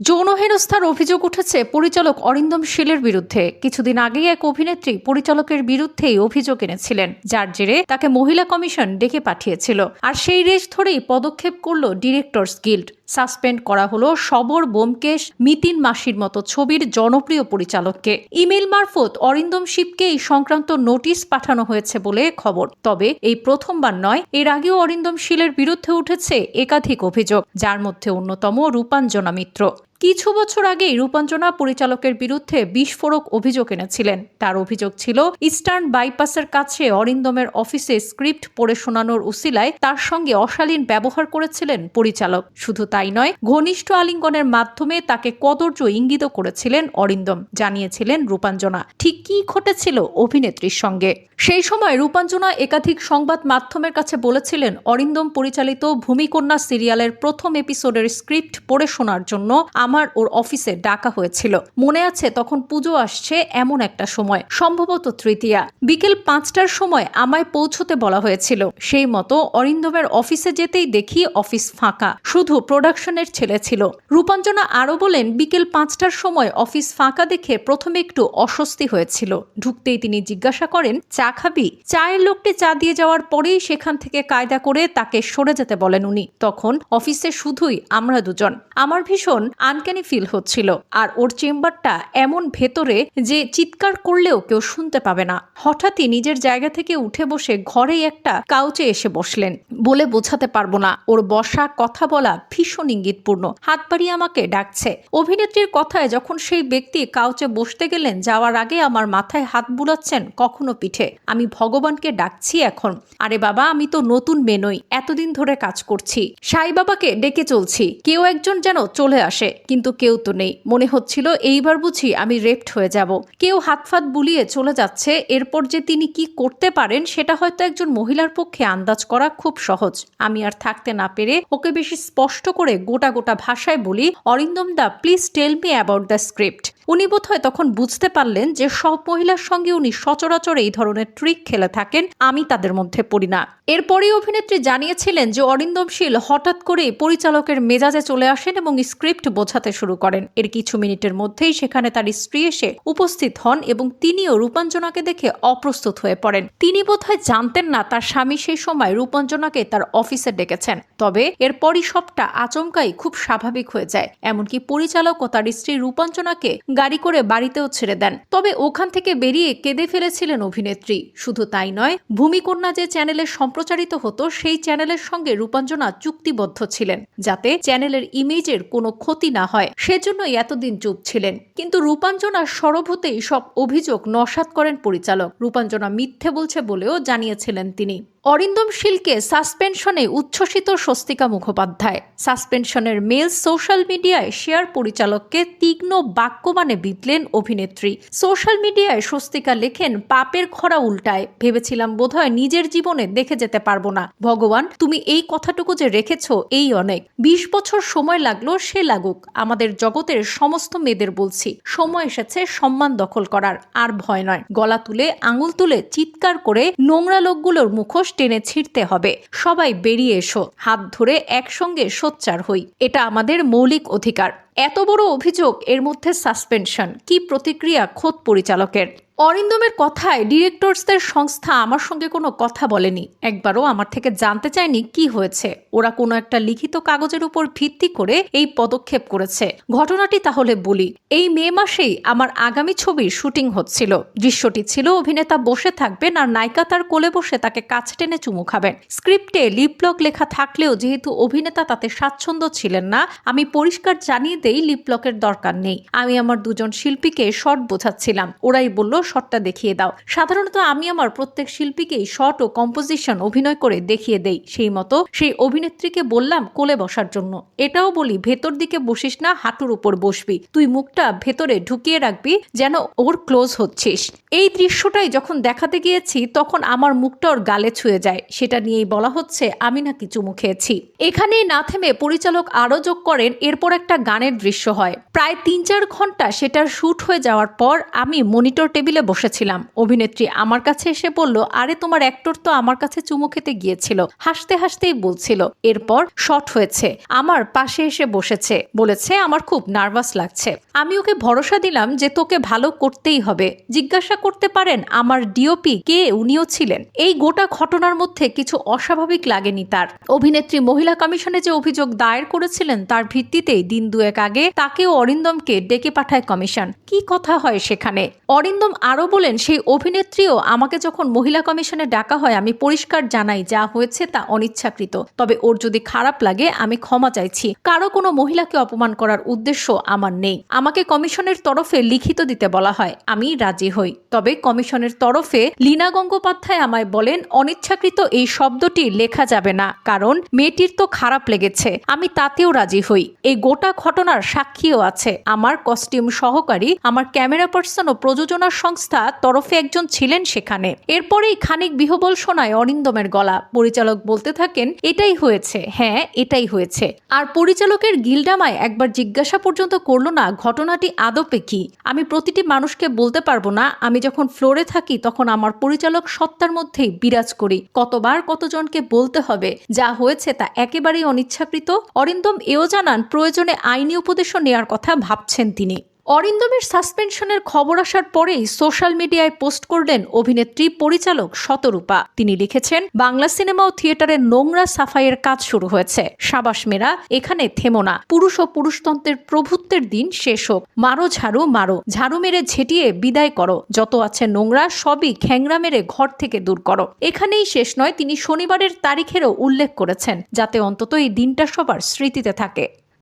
যৌন হেনস্থার অভিযোগ উঠেছে পরিচালক অরিন্দম শীলের বিরুদ্ধে। কিছুদিন আগেই এক অভিনেত্রী পরিচালকের বিরুদ্ধেই অভিযোগ এনেছিলেন, যার জেরে তাকে মহিলা কমিশন ডেকে পাঠিয়েছিল। আর সেই রেশ ধরেই পদক্ষেপ করল ডিরেক্টরস গিল্ড। সাসপেন্ড করা হলো সবর, বোমকেশ, মিতিন মাসির মতো ছবির জনপ্রিয় পরিচালককে। ইমেল মারফত অরিন্দম শিবকে এই সংক্রান্ত নোটিশ পাঠানো হয়েছে বলে খবর। তবে এই প্রথমবার নয়, এর আগেও অরিন্দম শীলের বিরুদ্ধে উঠেছে একাধিক অভিযোগ, যার মধ্যে অন্যতম রূপাঞ্জনা মিত্র। কিছু বছর আগেই রূপাঞ্জনা পরিচালকের বিরুদ্ধে বিস্ফোরক অভিযোগ এনেছিলেন। তার অভিযোগ ছিল, ইস্টার্ন বাইপাসের কাছে অরিন্দমের অফিসে স্ক্রিপ্ট পড়ে শোনানোর উসিলায় তার সঙ্গে অশালীন ব্যবহার করেছিলেন পরিচালক। শুধু তাই নয়, ঘনিষ্ঠ আলিঙ্গনের মাধ্যমে তাকে কদর্য ইঙ্গিত করেছিলেন অরিন্দম, জানিয়েছিলেন রূপাঞ্জনা। ঠিক কি ঘটেছিল অভিনেত্রীর সঙ্গে? সেই সময় রূপাঞ্জনা একাধিক সংবাদ মাধ্যমের কাছে বলেছিলেন, অরিন্দম পরিচালিত ভূমিকন্যা সিরিয়ালের প্রথম এপিসোডের স্ক্রিপ্ট পড়ে শোনার জন্য আমার ওর অফিসে ডাকা হয়েছিল। মনে আছে তখন পুজো আসছে এমন একটা সময়, সম্ভবত তৃতীয়া। বিকেল পাঁচটার সময় আমায় পৌঁছতে বলা হয়েছিল। সেই মতো অরিন্দমের অফিসে যেতেই দেখি অফিস ফাঁকা, শুধু প্রোডাকশনের ছেলে ছিল। রূপাঞ্জনা আরও বলেন, বিকেল পাঁচটার সময় অফিস ফাঁকা দেখে প্রথমে একটু অস্বস্তি হয়েছিল। ঢুকতেই তিনি জিজ্ঞাসা করেন, চা খাবি? চায়ের লোকটি চা দিয়ে যাওয়ার পরেই সেখান থেকে কায়দা করে তাকে সরে যেতে বলেন উনি। তখন অফিসে শুধুই আমরা দুজন। আমার ভীষণ আনক্যানি ফিল হচ্ছিল। আর ওর চেম্বারটা এমন ভেতরে যে চিৎকার করলেও কেউ শুনতে পাবে না। হঠাৎই নিজের জায়গা থেকে উঠে বসে ঘরেই একটা কাউচে এসে বসলেন। বলে বোঝাতে পারব না, ওর বসা কথা বলা ভীষণ ইঙ্গিতপূর্ণ। হাত বাড়িয়ে আমাকে ডাকছে। অভিনেত্রীর কথায় যখন সেই ব্যক্তি কাউচে বসতে গেলেন, যাওয়ার আগে আমার মাথায় হাত বুলাচ্ছেন কখনো পিঠে। আমি ভগবানকে ডাকছি এখন। আরে বাবা, আমি তো নতুন মেনই এতদিন ধরে কাজ করছি। সাই বাবাকে ডেকে চলছি। কেউ একজন যেন চলে আসে। কিন্তু কেউ তো নেই। মনে হচ্ছিল, এইবার বুঝি আমি রেপ্ট হয়ে যাব। কেউ হাতফাত বুলিয়ে চলে যাচ্ছে। এরপর যে তিনি কি করতে পারেন, সেটা হয়তো একজন মহিলার পক্ষে আন্দাজ করা খুব সহজ। আমি আর থাকতে না পেরে ওকে বেশি স্পষ্ট করে গোটা গোটা ভাষায় বলি, অরিন্দম দা please tell me about the script উনি বোধহয় তখন বুঝতে পারলেন যে সব মহিলার সঙ্গে উনি সচরাচর এই ধরনের ট্রিক খেলে থাকেন, আমি তাদের মধ্যে পড়ি না। এরপরেই অভিনেত্রী জানিয়েছিলেন যে অরিন্দম শীল হঠাৎ করে পরিচালকের মেজাজে চলে আসেন এবং স্ক্রিপ্ট বোঝাতে শুরু করেন। এর কিছু মিনিটের মধ্যেই সেখানে তার স্ত্রী এসে উপস্থিত হন এবং তিনিও রূপাঞ্জনাকে দেখে অপ্রস্তুত হয়ে পড়েন। তিনি বোধহয় জানতেন না তার স্বামী সেই সময় রূপাঞ্জনাকে তার অফিসে ডেকেছেন। তবে এরপরই সবটা আচমকাই খুব স্বাভাবিক হয়ে যায়। এমনকি পরিচালক ও তার স্ত্রী রূপাঞ্জনাকে গাড়ি করে বাড়িতেও ছেড়ে দেন। তবে ওখান থেকে বেরিয়ে কেঁদে ফেলেছিলেন অভিনেত্রী। শুধু তাই নয়, ভূমিকন্যা যে চ্যানেলে সম্প্রচারিত হতো, সেই চ্যানেলের সঙ্গে রূপাঞ্জনা চুক্তিবদ্ধ ছিলেন, যাতে চ্যানেলের ইমেজের কোনো ক্ষতি না হয়। সেজন্যই এতদিন চুপ ছিলেন। কিন্তু রূপাঞ্জনা সরব হতেই সব অভিযোগ নস্বাত করেন পরিচালক। রূপাঞ্জনা মিথ্যে বলছে বলেও জানিয়েছিলেন তিনি। অরিন্দম শীলকে সাসপেনশনে উচ্ছ্বসিত স্বস্তিকা মুখোপাধ্যায়। সাসপেনশনের মেল সোশ্যাল মিডিয়ায় শেয়ার পরিচালককে তীক্ষ্ণ বাক্যমানে বিতলেন অভিনেত্রী। সোশ্যাল মিডিয়ায় স্বস্তিকা লেখেন, পাপের খরা উল্টায়। ভেবেছিলাম বোধহয় নিজের জীবনে দেখে যেতে পারব না। ভগবান, তুমি এই কথাটুকু যে রেখেছ, এই অনেক। বিশ বছর সময় লাগল, সে লাগুক। আমাদের জগতের সমস্ত মেয়েদের বলছি। সময় এসেছে সম্মান দখল করার। আর ভয় নয়। গলা তুলে, আঙুল তুলে, চিৎকার করে নোংরা লোকগুলোর মুখোশ টেনে ছিঁড়তে হবে। সবাই বেরিয়ে এসো। হাত ধরে একসঙ্গে সোচ্চার হই। এটা আমাদের মৌলিক অধিকার। এত বড় অভিযোগ এর মধ্যে সাসপেনশন। কি প্রতিক্রিয়া খোদ পরিচালকের? অরিন্দমের কথায় ডিরেক্টরসদের সংস্থা আমার সঙ্গে কোনো কথা বলেনি। একবারও আমার থেকে জানতে চায়নি কি হয়েছে। ওরা কোনো একটা লিখিত কাগজের উপর ভিত্তি করে এই পদক্ষেপ করেছে। ঘটনাটি তাহলে বলি, এই মে মাসেই আমার আগামী ছবির শুটিং হচ্ছিল। দৃশ্যটি ছিল অভিনেতা বসে থাকবেন আর নায়িকা তার কোলে বসে তাকে কাছ টেনে চুমু খাবেন। স্ক্রিপ্টে লিপলক লেখা থাকলেও যেহেতু অভিনেতা তাতে স্বাচ্ছন্দ্য ছিলেন না, আমি পরিষ্কার জানিয়ে দেই লিপলকের দরকার নেই। আমি আমার দুজন শিল্পীকে শর্ট বোঝাচ্ছিলাম। ওরাই বলল শর্টটা দেখিয়ে দাও। সাধারণত আমি আমার প্রত্যেক শিল্পীকেই শর্ট ও কম্পোজিশন অভিনয় করে দেখিয়ে দেই। সেই মতো সেই অভিনেত্রীকে বললাম কোলে বসার জন্য। এটাও বলি, ভেতর দিকে বসিস না, হাঁটুর উপর বসবি। তুই মুখটা ভেতরে ঢুকিয়ে রাখবি, যেন ওর ক্লোজ হচ্ছিস। এই দৃশ্যটাই যখন দেখাতে গিয়েছি, তখন আমার মুখটা ওর গালে ছুঁয়ে যায়। সেটা নিয়েই বলা হচ্ছে, আমি নাকি চুমু খেয়েছি। এখানেই না থেমে পরিচালক আরও যোগ করেন, এরপর একটা গানের দৃশ্য হয়। প্রায় তিন চার ঘণ্টা সেটার শ্যুট হয়ে যাওয়ার পর আমি মনিটর টেবিলে বসেছিলাম। অভিনেত্রী আমার কাছে এসে বলল, আরে, তোমার অ্যাক্টর তো আমার কাছে চুমু খেতে গিয়েছিল। হাসতে হাসতেই বলছিল। এরপর শট হয়েছে। আমার পাশে এসে বসেছে। বলেছে, আমার খুব নার্ভাস লাগছে। আমি ওকে ভরসা দিলাম যে তোকে ভালো করতেই হবে। জিজ্ঞাসা করতে পারেন, আমার ডিওপি কে? উনিও ছিলেন? এই গোটা ঘটনার মধ্যে কিছু অস্বাভাবিক লাগেনি তার। অভিনেত্রী মহিলা কমিশনে যে অভিযোগ দায়ের করেছিলেন, তার ভিত্তিতেই দিন দুয়েক আগে তাকেও অরিন্দমকে ডেকে পাঠায় কমিশন। কি কথা হয় সেখানে? অরিন্দম আরও বলেন, সেই অভিনেত্রীও আমাকে যখন মহিলা কমিশনে ডাকা হয়, আমি পরিষ্কার জানাই যা হয়েছে তা অনিচ্ছাকৃত। তবে ওর যদি খারাপ লাগে, আমি ক্ষমা চাইছি। কারও কোনো মহিলাকে অপমান করার উদ্দেশ্য আমার নেই। আমাকে কমিশনের তরফে লিখিত দিতে বলা হয়। আমি রাজি হই। তবে কমিশনের তরফে লীনা গঙ্গোপাধ্যায় আমায় বলেন, অনিচ্ছাকৃত এই শব্দটি লেখা যাবে না। কারণ মেয়েটির তো খারাপ লেগেছে। আমি তাতেও রাজি হই। এই গোটা ঘটনার সাক্ষীও আছে। আমার কস্টিউম সহকারী, আমার ক্যামেরা পার্সন ও প্রযোজনা সংস্থা তরফে একজন ছিলেন সেখানে। এরপরেই খানিক বিহবল শোনায় অরিন্দমের গলা। পরিচালক বলতে থাকেন, এটাই হয়েছে। হ্যাঁ এটাই হয়েছে। আর পরিচালকের গিলডামায় একবার জিজ্ঞাসা পর্যন্ত করল না, ঘটনাটি আদপে কি? আমি প্রতিটি মানুষকে বলতে পারব না। আমি যখন ফ্লোরে থাকি, তখন আমার পরিচালক সত্তার মধ্যেই বিরাজ করি। কতবার কতজনকে বলতে হবে? যা হয়েছে তা একেবারেই অনিচ্ছাকৃত। অরিন্দম এও জানান, প্রয়োজনে আইনি উপদেশও নেওয়ার কথা ভাবছেন তিনি। অরিন্দমের সাসপেনশনের খবর আসার পরেই সোশ্যাল মিডিয়ায় পোস্ট করলেন অভিনেত্রী পরিচালক শতরূপা। তিনি লিখেছেন, বাংলা সিনেমা ও থিয়েটারের নোংরা সাফাইয়ের কাজ শুরু হয়েছে। সাবাস মেরা, এখানে থেমো না। পুরুষ ও পুরুষতন্ত্রের প্রভুত্বের দিন শেষ হোক। মারো ঝাড়ু মারো। ঝাড়ু মেরে ঝেঁটিয়ে বিদায় করো। যত আছে নোংরা, সবই খ্যাংরা মেরে ঘর থেকে দূর করো। এখানেই শেষ নয়, তিনি শনিবারের তারিখেরও উল্লেখ করেছেন, যাতে অন্তত এই দিনটা সবার স্মৃতিতে থাকে।